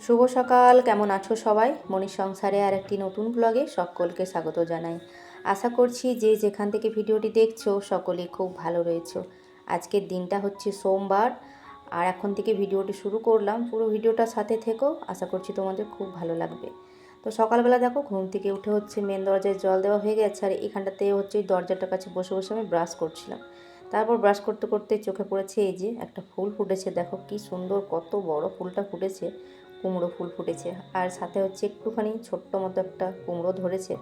শুভ সকাল, কেমন আছো সবাই? মনির সংসারে আর একটি নতুন ব্লগে সকলকে স্বাগত জানাই। আশা করছি যে যেখান থেকে ভিডিওটি দেখছ, সকলে খুব ভালো রয়েছো। আজকের দিনটা হচ্ছে সোমবার, আর এখন থেকে ভিডিওটি শুরু করলাম। পুরো ভিডিওটা সাথে থেকো, আশা করছি তোমাদের খুব ভালো লাগবে। তো সকালবেলা দেখো, ঘুম থেকে উঠে হচ্ছে মেন দরজায় জল দেওয়া হয়ে গেছে, আর এখানটাতে হচ্ছে দরজাটার কাছে বসে বসে আমি ব্রাশ করছিলাম। তারপর ব্রাশ করতে করতে চোখে পড়েছে এই যে একটা ফুল ফুটেছে, দেখো কি সুন্দর, কত বড় ফুলটা ফুটেছে। কুমড়ো ফুল ফুটেছে। আর সাথে হচ্ছে একটুখানি ছোট্ট মতো একটা কুমড়ো ধরেছে।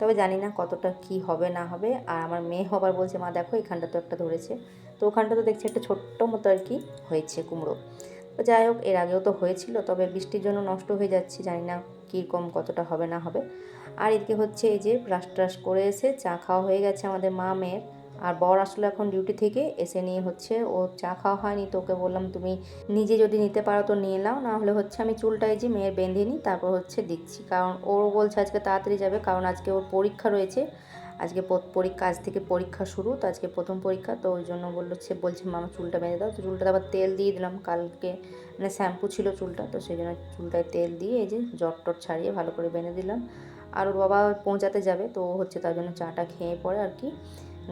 তবে জানি না কতটা কি হবে, না হবে। আর আমার মেয়ে হবার বলছে, মা, দেখো, এখানটা তো একটা ধরেছে। তো ওখানটা তো দেখছি একটা ছোট্ট মতো আর কি হয়েছে কুমড়ো। তো যাই হোক, এর আগেও তো হয়েছিল, তবে বৃষ্টির জন্য নষ্ট হয়ে যাচ্ছে, জানি না কীরকম কতটা হবে, না হবে। আর এদিকে হচ্ছে এই যে ব্রাশ ট্রাশ করে এসে চা খাওয়া হয়ে গেছে আমাদের মা, মেয়ের। আর বর আসলে এখন ডিউটি থেকে, এসে নিয়ে হচ্ছে ও চা খাওয়া হয়নি, তো ওকে বললাম, তুমি নিজে যদি নিতে পারো তো নিয়ে নাও, না হলে হচ্ছে আমি চুলটাই যে মেয়ের বেঁধে নিই তারপর হচ্ছে দিচ্ছি কারণ ওর বলছে আজকে তাড়াতাড়ি যাবে, কারণ আজকে ওর পরীক্ষা রয়েছে। আজকে পরীক্ষা, আজ থেকে পরীক্ষা শুরু, তো আজকে প্রথম পরীক্ষা, তো ওই জন্য বলল, সে বলছে, মামা, চুলটা বেঁধে দাও। তো চুলটা আবার তেল দিয়ে দিলাম, কালকে মানে শ্যাম্পু ছিল চুলটা, তো সেই জন্য চুলটায় তেল দিয়ে এই যে জট টট ছাড়িয়ে ভালো করে বেঁধে দিলাম। আর ওর বাবা পৌঁছাতে যাবে, তো ও হচ্ছে তার জন্য চাটা খেয়ে পরে আর কি।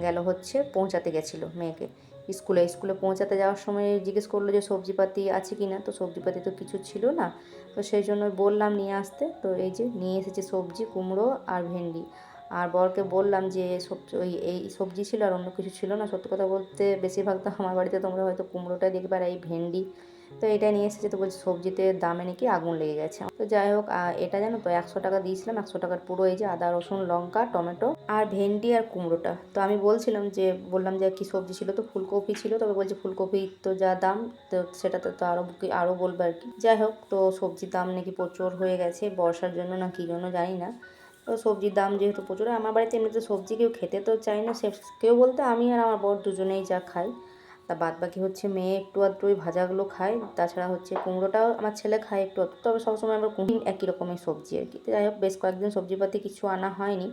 গেল হচ্ছে, পৌঁছাতে গেছিল মেয়েকে। স্কুলে স্কুলে পৌঁছাতে যাওয়ার সময় জিজ্ঞেস করল যে, সবজিপাতি আছে কি না? তো সবজিপাতি তো কিছু ছিল না। তো সেই জন্য বললাম নিয়ে আসতে। তো এই যে নিয়ে এসেছে সবজি, কুমড়ো আর ভেন্ডি। আর বরকে বললাম যে সবজি ওই, এই সবজি ছিল আর অন্য কিছু ছিল না। সত্যি কথা বলতে বেশিরভাগ তো আমার বাড়িতে তোমরা হয়তো কুমড়োটাই দেখবে আর এই ভেন্ডি তো এটা নিয়ে এসেছে তো বলছে সবজিতে দামে নাকি আগুন লেগে গেছে। তো যাই হোক এটা জানো তো, একশো টাকা দিয়েছিলাম, একশো টাকার পুরো এই যে আদা, রসুন, লঙ্কা, টমেটো আর ভেন্ডি আর কুমড়োটা। তো আমি বলছিলাম যে, বললাম যে কি সবজি ছিল তো, ফুলকপি ছিল, তবে বলছে ফুলকপি তো যা দাম, তো সেটাতে তো আরও আরও বলব আর কি। যাই হোক, তো সবজির দাম নাকি প্রচুর হয়ে গেছে, বর্ষার জন্য না কী জন্য জানি না। তো সবজির দাম যেহেতু প্রচুর, আমার বাড়িতে এমনিতে সবজি কেউ খেতে তো চায় না, সে, কেউ বলতে আমি আর আমার বর দুজনেই যা খাই। তা বাদ বাকি হচ্ছে মেয়ে একটু আধটু ওই ভাজাগুলো খায়, তাছাড়া হচ্ছে কুমড়োটাও আমার ছেলে খায় একটু আধটু। তবে সবসময় আমরা কুমড়ো, একই রকমের সবজি আর কি। যাই হোক, বেশ কয়েকদিন সবজিপাতি কিছু আনা হয়নি,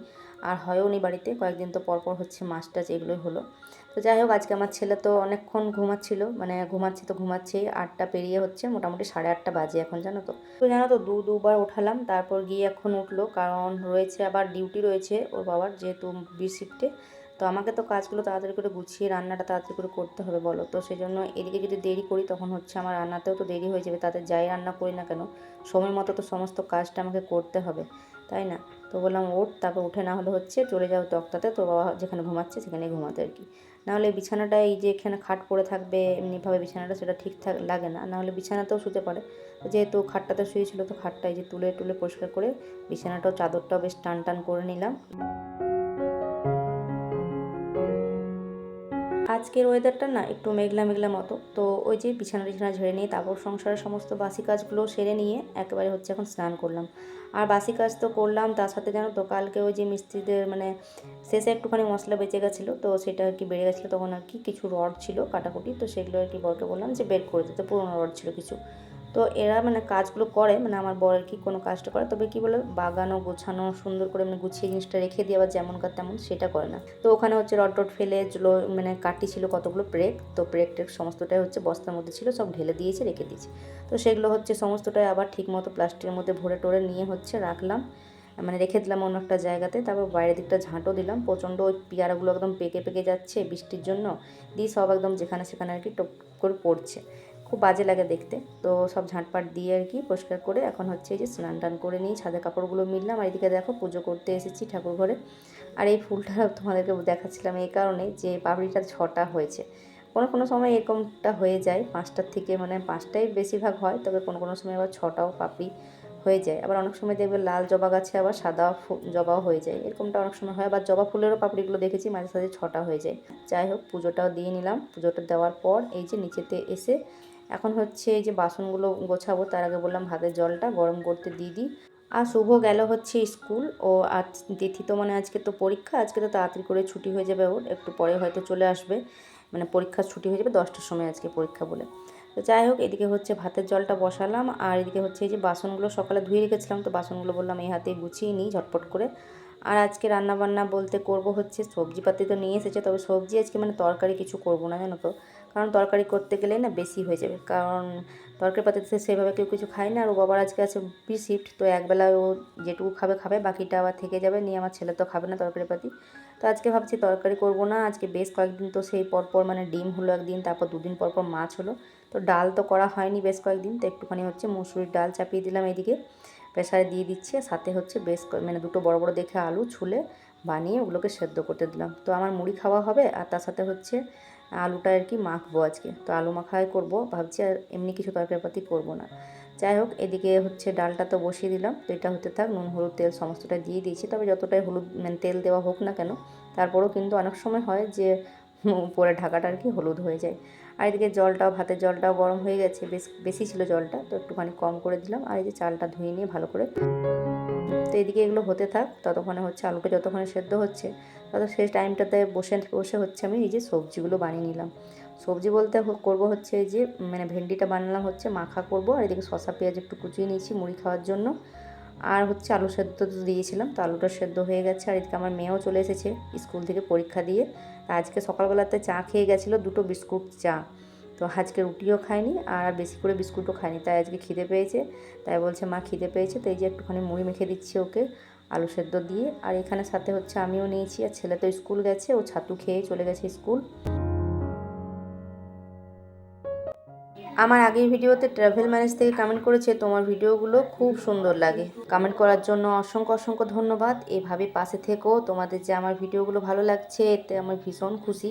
আর হয়ও নি বাড়িতে। কয়েকদিন তো পরপর হচ্ছে মাছ টাছ এগুলোই হলো। তো যাই হোক, আজকে আমার ছেলে তো অনেকক্ষণ ঘুমাচ্ছিল মানে ঘুমাচ্ছে তো ঘুমাচ্ছেই। আটটা পেরিয়ে হচ্ছে মোটামুটি সাড়ে আটটা বাজে এখন, জানো তো। তো জানো তো, দু, দুবার ওঠালাম, তারপর গিয়ে এখন উঠল, কারণ রয়েছে আবার ডিউটি রয়েছে ওর বাবার, যেহেতু বি শিফটে। তো আমাকে তো কাজগুলো তাড়াতাড়ি করে গুছিয়ে, রান্নাটা তাড়াতাড়ি করে করতে হবে বলো। তো সেই জন্য এদিকে যদি দেরি করি তখন হচ্ছে আমার রান্নাতেও তো দেরি হয়ে যাবে, তাতে যাই রান্না করি না কেন, সময় মতো তো সমস্ত কাজটা আমাকে করতে হবে, তাই না? তো বললাম ওঠ, তারপর উঠে না হলে হচ্ছে চলে যাও তক্তাতে, তো বাবা যেখানে ঘুমাচ্ছে সেখানে ঘুমাতে আর কি। নাহলে বিছানাটা এই যে এখানে খাট পড়ে থাকবে, এমনিভাবে বিছানাটা সেটা ঠিকঠাক লাগে না। নাহলে বিছানাতেও শুতে পারে। যেহেতু খাটটাতে শুয়েছিল তো খাটটা এই যে তুলে তুলে পরিষ্কার করে বিছানাটাও, চাদরটাও বেশ টান টান করে নিলাম। আজকের ওয়েদারটা না একটু মেঘলা মেঘলা মতো। তো ওই যে বিছানা টিছানা ঝেড়ে নিয়ে, তারপর সংসারের সমস্ত বাসি কাজগুলো সেরে নিয়ে একেবারে হচ্ছে এখন স্নান করলাম। আর বাসি কাজ তো করলাম, তার সাথে জানো তো কালকে ওই যে মিস্ত্রিদের মানে শেষে একটুখানি মশলা বেঁচে গেছিল, তো সেটা আর কি বেড়ে গেছিল, তখন আর কি কিছু রড ছিল কাটাকুটি, তো সেগুলো আর কি বরকে বললাম যে বের করে দিতে পুরোনো রড ছিল কিছু। তো এরা মানে কাজগুলো করে মানে আমার বর আর কি কোনো কাজটা করে, তবে কি বলে, বাগানো, গোছানো, সুন্দর করে মানে গুছিয়ে জিনিসটা রেখে দিয়ে আবার যেমন কার তেমন সেটা করে না। তো ওখানে হচ্ছে রড টড ফেলে মানে কাটি ছিল কতগুলো ব্রেক তো ব্রেক টেক সমস্তটাই হচ্ছে বস্তার মধ্যে ছিল, সব ঢেলে দিয়েছে, রেখে দিয়েছে। তো সেগুলো হচ্ছে সমস্তটাই আবার ঠিক মতো প্লাস্টিকের মধ্যে ভরে টরে নিয়ে হচ্ছে রাখলাম মানে রেখে দিলাম অন্য একটা জায়গাতে, তারপর বাইরের দিকটা ঝাঁটও দিলাম, প্রচণ্ড ওই পেয়ারাগুলো একদম পেকে পেকে যাচ্ছে বৃষ্টির জন্য, দিয়ে সব একদম যেখানে সেখানে আর কি টপ করে পড়ছে। খুব বাজে লাগে দেখতে। তো সব ঝাঁটপাট দিয়ে আর কি পরিষ্কার করে এখন হচ্ছে যে স্নান টান করে নিই ছাদে কাপড়গুলো মিললাম। আর এদিকে দেখো পুজো করতে এসেছি ঠাকুর ঘরে। আর এই ফুলটা তোমাদেরকে দেখাচ্ছিলাম এই কারণে যে পাপড়িটা ছটা হয়েছে। কোনো কোনো সময় এরকমটা হয়ে যায়, পাঁচটার থেকে মানে পাঁচটাই বেশিরভাগ হয়, তবে কোনো কোনো সময় আবার ছটাও পাপড়ি হয়ে যায়। আবার অনেক সময় দেখবে লাল জবা গাছে আবার সাদা জবাও হয়ে যায়। এরকমটা অনেক সময় হয়। আবার জবা ফুলেরও পাপড়িগুলো দেখেছি, মাঝে সাঝে ছটা হয়ে যায়। যাই হোক, পুজোটাও দিয়ে নিলাম। পুজোটা দেওয়ার পর এই যে নিচেতে এসে এখন হচ্ছে এই যে বাসনগুলো গোছাবো, তার আগে বললাম ভাতের জলটা গরম করতে দিয়ে দিই। আর শুভ গেল হচ্ছে স্কুল, ও আজ তিথি তো মানে আজকে তো পরীক্ষা, আজকে তো তাড়াতাড়ি করে ছুটি হয়ে যাবে ওর, একটু পরে হয়তো চলে আসবে। মানে পরীক্ষার ছুটি হয়ে যাবে দশটার সময় আজকে পরীক্ষা বলে। তো যাই হোক, এদিকে হচ্ছে ভাতের জলটা বসালাম, আর এদিকে হচ্ছে এই যে বাসনগুলো সকালে ধুয়ে রেখেছিলাম, তো বাসনগুলো বললাম এই হাতে গুছিয়ে নিই ঝটপট করে। আর আজকে রান্না বান্না বলতে করব হচ্ছে সবজিপাতি তো নিয়ে এসেছে, তবে সবজি আজকে মানে তরকারি কিছু করব না, জানো তো। কারণ তরকারি করতে গেলে না বেশি হয়ে যাবে। কারণ তরকারি পাতিতে সেভাবে কেউ কিছু খায় না। আর ও বাবার আজকে আছে বি শিফট তো একবেলা ও যেটুকু খাবে খাবে। বাকিটা আবার থেকে যাবে। নিয়ে আমার ছেলে তো খাবে না তরকারি পাতি। তো আজকে ভাবছি তরকারি করব না। আজকে বেশ কয়েকদিন তো সেই পরপর মানে ডিম হলো একদিন, তারপর দুদিন পর পর মাছ হলো। তো ডাল তো করা হয়নি বেশ কয়েকদিন। তো একটুখানি হচ্ছে মুসুরির ডাল চাপিয়ে দিলাম এদিকে। প্রেশারে দিয়ে দিচ্ছে। সাথে হচ্ছে বেশ মানে দুটো বড় বড় দেখে আলু ছুলে বানিয়ে ওগুলোকে সেদ্ধ করতে দিলাম। তো আমার মুড়ি খাওয়া হবে। আর তার সাথে হচ্ছে আলুটা আর কি মাখবো আজকে। তো আলু মাখাই করব, ভাবছি আর এমনি কিছু তরকারিপাতি করব না। যাই হোক, এদিকে হচ্ছে ডালটা তো বসিয়ে দিলাম, তো এটা হতে থাক, নুন, হলুদ, তেল সমস্তটা দিয়ে দিয়েছি। তবে যতটাই হলুদ মানে তেল দেওয়া হোক না কেন, তারপরেও কিন্তু অনেক সময় হয় যে উপরে ঢাকাটা আর কি হলুদ হয়ে যায়। আর এদিকে জলটাও, ভাতের জলটাও গরম হয়ে গেছে, বেশ বেশি ছিল জলটা, তো একটুখানি কম করে দিলাম। আর এই যে চালটা ধুয়ে নিয়ে ভালো করে তো এদিকে এগুলো হতে থাক, ততক্ষণে হচ্ছে আলুটা যতক্ষণে সেদ্ধ হচ্ছে, তত শেষ টাইমটাতে বসে বসে হচ্ছে আমি এই যে সবজিগুলো বানিয়ে নিলাম। সবজি বলতে করব হচ্ছে এই যে মানে ভেন্ডিটা বানালাম হচ্ছে মাখা করব, আর এদিকে শশা পেঁয়াজ একটু কুচিয়ে নিয়েছি মুড়ি খাওয়ার জন্য। আর হচ্ছে আলু সেদ্ধ তো দিয়েছিলাম, তো আলুটা সেদ্ধ হয়ে গেছে। আর এদিকে আমার মেয়েও চলে এসেছে স্কুল থেকে পরীক্ষা দিয়ে। আজকে সকালবেলাতে চা খেয়ে গেছিল, দুটো বিস্কুট চা। তো আজকে রুটিও খায়নি আর বেশি করে বিস্কুটও খায়নি তাই আজকে খিদে পেয়েছে, তাই বলছে, মা, খিদে পেয়েছে, তো এই যে একটুখানি মুড়ি মেখে দিচ্ছি ওকে আলু সেদ্ধ দিয়ে। আর এখানে সাথে হচ্ছে আমিও নিয়েছি, আর ছেলে তো স্কুল গেছে, ও ছাতু খেয়ে চলে গেছে স্কুল। আমার আগের ভিডিওতে ট্রাভেল ম্যানেজ থেকে কমেন্ট করেছে, তোমার ভিডিওগুলো খুব সুন্দর লাগে। কমেন্ট করার জন্য অসংখ্য অসংখ্য ধন্যবাদ। এভাবে পাশে থেকেও তোমাদের যে আমার ভিডিওগুলো ভালো লাগছে, এতে আমার ভীষণ খুশি।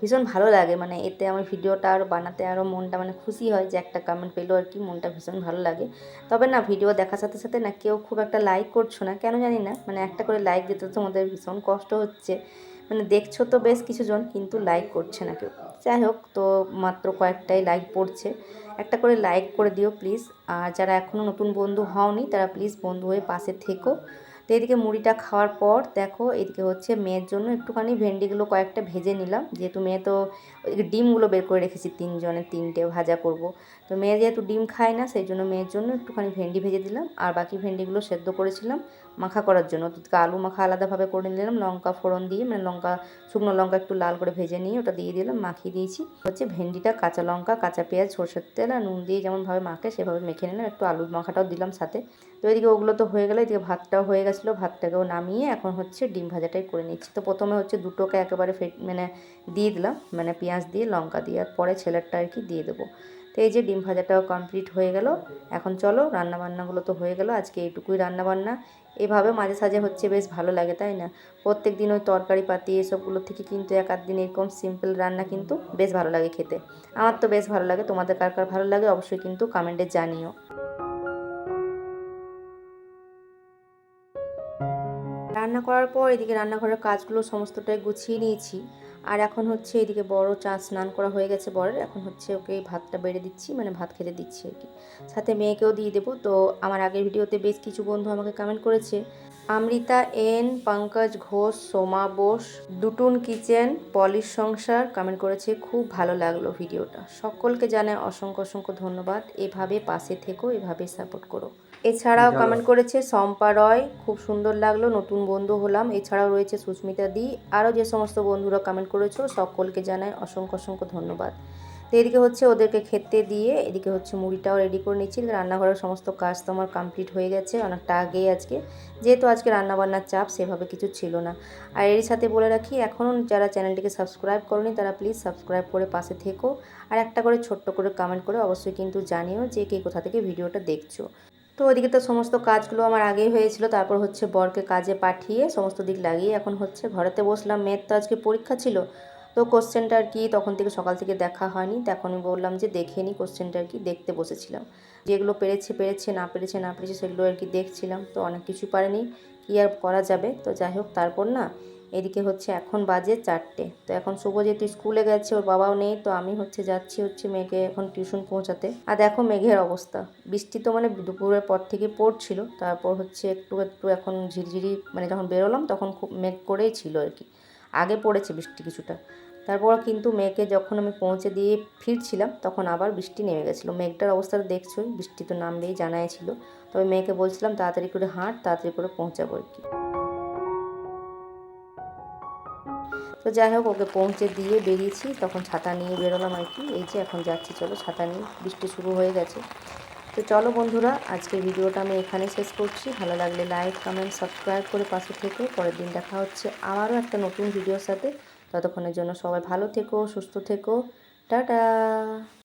ভীষণ ভালো লাগে মানে এতে আমার ভিডিওটা আরও বানাতে আরও মনটা মানে খুশি হয় যে একটা কমেন্ট পেলেও আর কি, মনটা ভীষণ ভালো লাগে। তবে না ভিডিও দেখার সাথে সাথে না কেউ খুব একটা লাইক করছ না, কেন জানি না মানে একটা করে লাইক দিতে তোমাদের ভীষণ কষ্ট হচ্ছে। মানে দেখছ তো বেশ কিছুজন, কিন্তু লাইক করছে না কেউ। যাই হোক তো মাত্র কয়েকটাই লাইক পড়ছে। একটা করে লাইক করে দিও প্লিজ আর যারা এখনও নতুন বন্ধু হওনি, তারা প্লিজ বন্ধু হয়ে পাশে থেকো। তো এদিকে মুড়িটা খাওয়ার পর দেখো, এদিকে হচ্ছে মেয়ের জন্য একটুখানি ভেন্ডিগুলো কয়েকটা ভেজে নিলাম। যেহেতু মেয়ে তো ডিমগুলো বের করে রেখেছি তিনজনের তিনটে ভাজা করব। তো মেয়ে যেহেতু ডিম খায় না, সেই জন্য মেয়ের জন্য একটুখানি ভেন্ডি ভেজে দিলাম। আর বাকি ভেন্ডিগুলো সেদ্ধ করেছিলাম। মাখা করার জন্য। তো আলু মাখা আলাদাভাবে করে নিলাম, লঙ্কা ফোড়ন দিয়ে মানে লঙ্কা, শুকনো লঙ্কা একটু লাল করে ভেজে নিয়ে ওটা দিয়ে দিলাম, মাখিয়ে দিয়েছি। হচ্ছে ভেন্ডিটা কাঁচা লঙ্কা, কাঁচা পেঁয়াজ, সরষের তেল আর নুন দিয়ে যেমনভাবে মাখে সেভাবে মেখে নিলাম, একটু আলু মাখাটাও দিলাম সাথে। তো এদিকে ওগুলো তো হয়ে গেলো, এদিকে ভাতটাও হয়ে গেছিল, ভাতটাকেও নামিয়ে এখন হচ্ছে ডিম ভাজাটাই করে নিচ্ছি। তো প্রথমে হচ্ছে দুটোকে একেবারে ফেট মানে দিয়ে দিলাম মানে পেঁয়াজ দিয়ে, লঙ্কা দিয়ে, আর পরে ছেলেরটা আর কি দিয়ে দেবো। তো এই যে ডিম ভাজাটাও কমপ্লিট হয়ে গেল। এখন চলো রান্নাবান্নাগুলো তো হয়ে গেল, আজকে এইটুকুই রান্নাবান্না। এভাবে মাঝে সাঝে হচ্ছে বেশ ভালো লাগে, তাই না? প্রত্যেক দিন ওই তরকারি পাতি এসবগুলো থেকে কিন্তু এক আধ দিন এরকম সিম্পল রান্না কিন্তু বেশ ভালো লাগে খেতে। আমার তো বেশ ভালো লাগে, তোমাদের কার কার ভালো লাগে অবশ্যই কিন্তু কমেন্টে জানিও। রান্না করার পর এদিকে রান্নাঘরের কাজগুলো সমস্তটাই গুছিয়ে নিয়েছি। আর এখন হচ্ছে এদিকে বড় চা স্নান করা হয়ে গেছে বরের। এখন হচ্ছে ওকে ভাতটা বেড়ে দিচ্ছি মানে ভাত খেতে দিচ্ছি আর কি। সাথে মেয়েকেও দিয়ে দেবো। তো আমার আগের ভিডিওতে বেশ কিছু বন্ধু আমাকে কমেন্ট করেছে, আমৃতা, এন, পঙ্কজ, ঘোষ, সোমা, বোস, দুটুন কিচেন, পলিশ সংসার কমেন্ট করেছে। খুব ভালো লাগল ভিডিওটা। সকলকে জানায় অসংখ্য অসংখ্য ধন্যবাদ। এভাবে পাশে থেকো, এভাবে সাপোর্ট করো। এছাড়াও কমেন্ট করেছে শম্পা রয় খুব সুন্দর লাগল নতুন বন্ধু হলাম। এছাড়াও রয়েছে সুস্মিতা দি আরও যে সমস্ত বন্ধুরা কমেন্ট করেছ সকলকে জানাই অসংখ্য অসংখ্য ধন্যবাদ। তো এদিকে হচ্ছে ওদেরকে খেতে দিয়ে এদিকে হচ্ছে মুড়িটাও রেডি করে নিচ্ছি। রান্নাঘরের সমস্ত কাজ তো আমার কমপ্লিট হয়ে গেছে অনেকটা আগেই আজকে। যেহেতু আজকে রান্নাবান্নার চাপ সেভাবে কিছু ছিল না। আর এরই সাথে বলে রাখি এখনও যারা চ্যানেলটিকে সাবস্ক্রাইব করনি তারা প্লিজ সাবস্ক্রাইব করে পাশে থেকো। আর একটা করে ছোট্ট করে কমেন্ট করে অবশ্যই কিন্তু জানিও যে কে কোথা থেকে ভিডিওটা দেখছ। তো ওদিকে তো সমস্ত কাজগুলো আমার আগেই হয়েছিল, তারপর হচ্ছে বরকে কাজে পাঠিয়ে সমস্ত দিক লাগিয়ে এখন হচ্ছে ঘরেতে বসলাম। মেয়ের তো আজকে পরীক্ষা ছিল, তো কোশ্চেনটা আর কি তখন থেকে সকাল থেকে দেখা হয়নি। তো এখন আমি বললাম যে দেখে নিই কোশ্চেনটা আর কি, দেখতে বসেছিলাম। যেগুলো পেরেছে পেরেছে, না পেরেছে না পেরেছে সেগুলো আর কি দেখছিলাম, তো অনেক কিছু পারেনি। কী আর করা যাবে? তো যাই হোক, তারপর না এদিকে হচ্ছে এখন বাজে চারটে। তো এখন শুভ যেহেতু স্কুলে গেছে, ওর বাবাও নেই, তো আমি হচ্ছে যাচ্ছি হচ্ছে মেয়েকে এখন টিউশন পৌঁছাতে। আর দেখো মেঘের অবস্থা। বৃষ্টি তো মানে দুপুরের পর থেকে পড়ছিল, তারপর হচ্ছে একটু একটু এখন ঝিরঝিরি মানে যখন বেরোলাম তখন খুব মেঘ করেই ছিল আর কি। আগে পড়েছে বৃষ্টি কিছুটা। তারপর কিন্তু মেয়েকে যখন আমি পৌঁছে দিয়ে ফিরছিলাম তখন আবার বৃষ্টি নেমে গেছিল। মেঘটার অবস্থা তো দেখছোই, বৃষ্টি তো নামবেই জানাই ছিল। তবে মেয়েকে বলছিলাম তাড়াতাড়ি করে হাঁট, তাড়াতাড়ি করে পৌঁছাবো আর কি। তো যাই হোক, ওকে পৌঁছে দিয়ে বেরিয়েছি। তখন ছাতা নিয়ে বেরোলাম আর কি। এই যে এখন যাচ্ছি, চলো ছাতা নিয়ে। বৃষ্টি শুরু হয়ে গেছে। তো চলো বন্ধুরা আজকে ভিডিওটা আমি এখানে শেষ করছি। ভালো লাগলে লাইক কমেন্ট সাবস্ক্রাইব করে পাশে থেকো। পরের দিন দেখা হচ্ছে আমারও একটা নতুন ভিডিওর সাথে। ততক্ষণের জন্য সবাই ভালো থেকো, সুস্থ থেকো। টাটা!